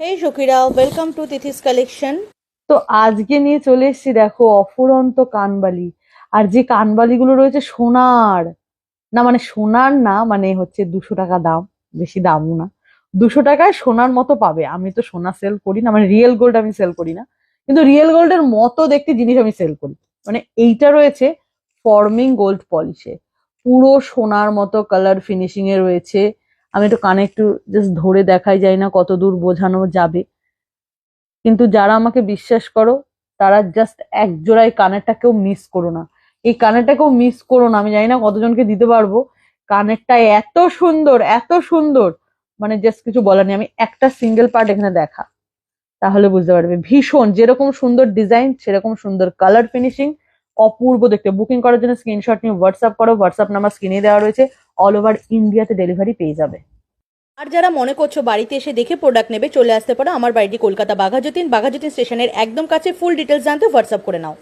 হেই সখীরা welcome to তিথিস collection তো আজকে নিয়ে চলে এসেছি, দেখো, অফুরন্ত কানবালি। আর যে কানবালিগুলো রয়েছে সোনার, না মানে সোনার না মানে হচ্ছে দুশো টাকা দাম, বেশি দামও না। দুশো টাকায় সোনার মতো পাবে। আমি তো সোনা সেল করি না মানে রিয়েল গোল্ড আমি সেল করি না। কিন্তু রিয়েল গোল্ডের মতো দেখতে জিনিস আমি সেল করি। মানে এইটা রয়েছে ফর্মিং গোল্ড পলিশে পুরো সোনার মতো কালার ফিনিশিং এ রয়েছে। আমি একটু কানে একটু জাস্ট ধরে দেখাই যায় না কত দূর বোঝানো যাবে। কিন্তু যারা আমাকে বিশ্বাস করো, তারা জাস্ট এক জোড়ায় কানেরটাকেও মিস করো না। এই কানেরটাকেও মিস করো না, আমি জানি না কতজনকে দিতে পারব। কানেরটা এত সুন্দর এত সুন্দর। মানে জাস্ট কিছু বলার নেই, আমি একটা সিঙ্গেল পার্ট এখানে দেখা। তাহলে বুঝতে পারবে, ভীষণ, যেরকম সুন্দর ডিজাইন সেরকম সুন্দর কালার ফিনিশিং অপূর্ব দেখতে। বুকিং করার জন্য স্ক্রিনশট নিয়ে হোয়াটসঅ্যাপ করো হোয়াটসঅ্যাপ নাম্বার স্ক্রিনে দেওয়া রয়েছে। অল ওভার ইন্ডিয়াতে ডেলিভারি পেয়ে যাবে। আর যারা মনে করছ বাড়িতে এসে দেখে প্রোডাক্ট নেবে, চলে আসতে পারো আমার বাড়িটি কলকাতা বাঘাযতীন। বাঘাযতীন স্টেশনের একদম কাছে ফুল ডিটেলস জানতে হোয়াটসঅ্যাপ করে নাও।